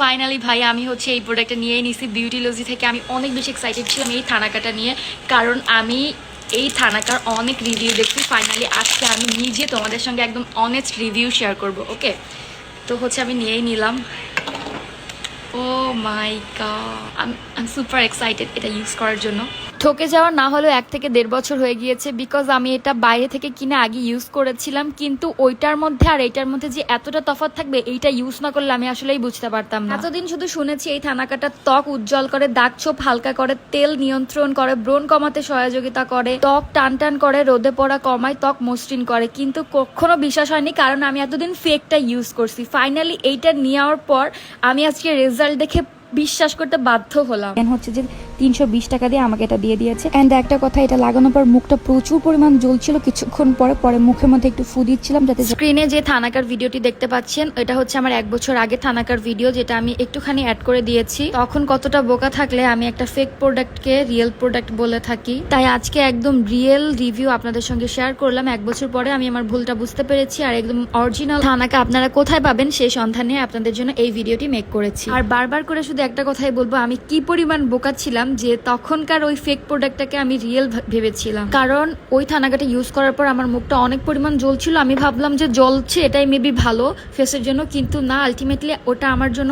Finally ভাই, আমি হচ্ছে এই প্রোডাক্টটা নিয়েই নিছি। বিউটি লজি থেকে আমি অনেক বেশি এক্সাইটেড ছিলাম এই থানাকাটা নিয়ে। কারণ আমি এই থানাকার অনেক রিভিউ দেখছি। ফাইনালি আজকে আমি নিজে তোমাদের সঙ্গে একদম অনেস্ট রিভিউ শেয়ার করব ওকে তো হচ্ছে আমি নিয়েই নিলাম। ও my god I am super excited এটা ইউজ করার জন্য। ঠকে যাওয়া না হলেও এক থেকে দেড় বছর হয়ে গিয়েছে বিকজ আমি এটা বাইরে থেকে কিনে আগে ইউজ করেছিলাম কিন্তু ওইটার মধ্যে আর এইটার মধ্যে যে এতটা তফাৎ থাকবে এইটা ইউজ না করলে আমি আসলেই বুঝতে পারতাম না। এতদিন শুধু শুনেছি এই থানাকাটা ত্বক উজ্জ্বল করে দাগ ছোপ হালকা করে তেল নিয়ন্ত্রণ করে ব্রণ কমাতে সহযোগিতা করে ত্বক টান টান করে রোদে পড়া কমায় ত্বক মসৃণ করে কিন্তু কখনো বিশ্বাস হয়নি কারণ আমি এতদিন ফেকটা ইউজ করছি। ফাইনালি এইটা নেওয়ার পর আমি আজকে রেজাল্ট দেখে বিশ্বাস করতে বাধ্য হলাম। কেন হচ্ছে যে তিনশো বিশ টাকা দিয়ে আমাকে এটা দিয়ে দিয়েছে। অ্যান্ড একটা কথা, এটা লাগানোর পর মুখটা প্রচুর পরিমাণ জ্বলছিল। কিছুক্ষণ পরে পরে মুখের মধ্যে একটু ফু দিচ্ছিলাম যাতে স্ক্রিনে যে থানাকার ভিডিওটি দেখতে পাচ্ছেন, এটা হচ্ছে আমার এক বছর আগে থানাকার ভিডিও, যেটা আমি একটুখানি অ্যাড করে দিয়েছি। তখন কতটা বোকা থাকলে আমি একটা ফেক প্রোডাক্টকে রিয়েল প্রোডাক্ট বলে থাকি। তাই আজকে একদম রিয়েল রিভিউ আপনাদের সঙ্গে শেয়ার করলাম। এক বছর পরে আমি আমার ভুলটা বুঝতে পেরেছি আর একদম অরিজিনাল থানাকা আপনারা কোথায় পাবেন সেই সন্ধানে আপনাদের জন্য এই ভিডিওটি মেক করেছি। আর বারবার করে শুধু একটা কথাই বলব, আমি কি পরিমাণ বোকা ছিলাম যে তখনকার ওই ফেক প্রোডাক্টটাকে আমি রিয়েল ভেবেছিলাম। কারণ ওই থানাগাটা ইউজ করার পর আমার মুখটা অনেক পরিমাণ জ্বলছিল। আমি ভাবলাম যে জ্বলছে, এটাই মেবি ভালো ফেসের জন্য, কিন্তু না আলটিমেটলি ওটা আমার জন্য